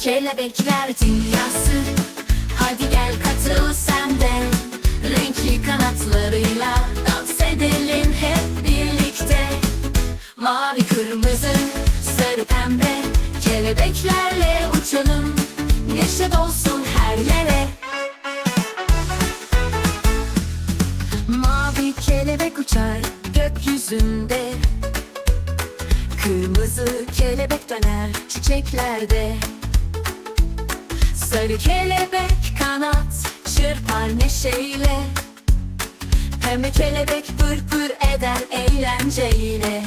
Kelebekler dünyası Hadi gel katıl sen de. Renkli kanatlarıyla Dans edelim hep birlikte. Mavi kırmızı sarı pembe. Kelebeklerle uçalım. Neşe dolsun her yere. Mavi kelebek uçar gökyüzünde. Kırmızı kelebek döner çiçeklerde Sarı kelebek kanat çırpar neşeyle. Pembe kelebek pır pır eder eğlenceyle.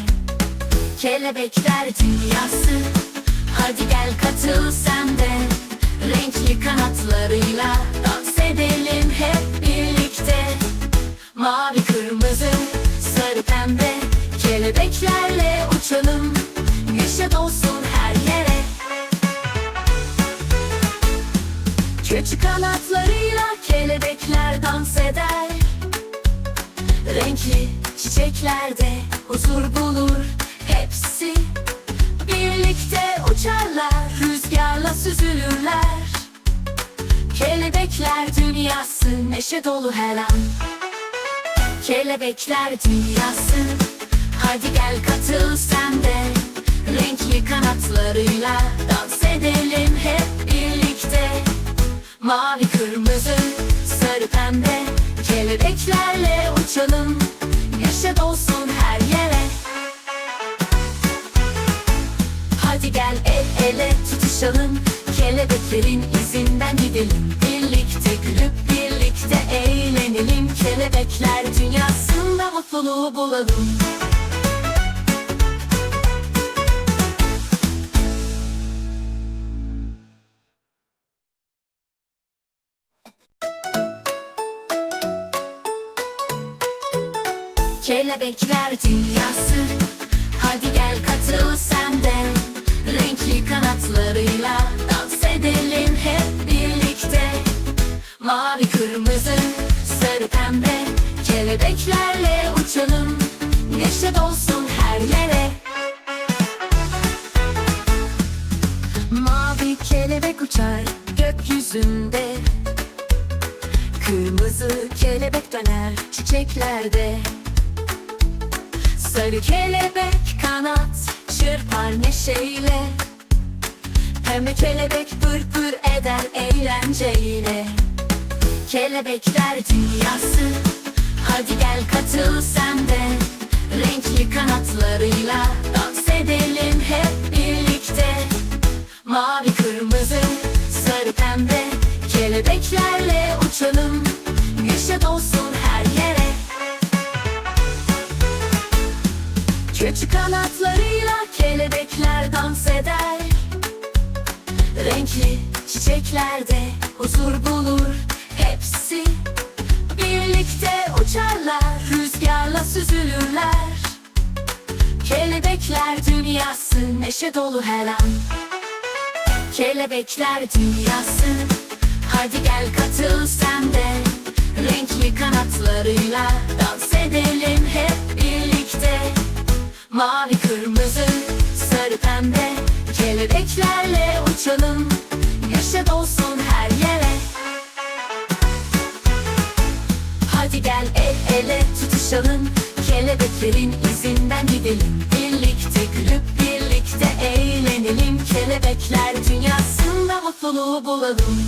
Kelebekler dünyası Hadi gel katıl sen de. Renkli kanatlarıyla Dans edelim hep birlikte. Mavi kırmızı sarı pembe Kelebeklerle uçalım. Neşe dolsun her yere Küçük kanatlarıyla kelebekler dans eder. Renkli çiçeklerde huzur bulur Hepsi. Birlikte uçarlar Rüzgarla süzülürler. Kelebekler dünyası neşe dolu her an. Kelebekler dünyası Hadi gel katıl sen de Mavi kırmızı sarı pembe Kelebeklerle uçalım. Neşe dolsun her yere. Hadi gel el ele tutuşalım. Kelebeklerin izinden gidelim. Birlikte gülüp birlikte eğlenelim. Kelebekler dünyasında mutluluğu bulalım Kelebekler dünyası Hadi gel katıl sen de. Renkli kanatlarıyla Dans edelim hep birlikte. Mavi kırmızı sarı pembe Kelebeklerle uçalım. Neşe dolsun her yere. Mavi kelebek uçar gökyüzünde. Kırmızı kelebek döner çiçeklerde Sarı kelebek kanat çırpar neşeyle. Pembe kelebek pır pır eder eğlenceyle. Kelebekler dünyası Hadi gel katıl sen de. Renkli kanatlarıyla Dans edelim hep birlikte. Mavi kırmızı sarı pembe Kelebeklerle uçalım. Neşe dolsun Küçük kanatlarıyla kelebekler dans eder. Renkli çiçeklerde huzur bulur Hepsi. Birlikte uçarlar Rüzgarla süzülürler. Kelebekler dünyası neşe dolu her an. Kelebekler dünyası Mavi kırmızı sarı pembe Kelebeklerle uçalım. Neşe dolsun her yere. Hadi gel el ele tutuşalım. Kelebeklerin izinden gidelim. Birlikte gülüp birlikte eğlenelim. Kelebekler dünyasında mutluluğu bulalım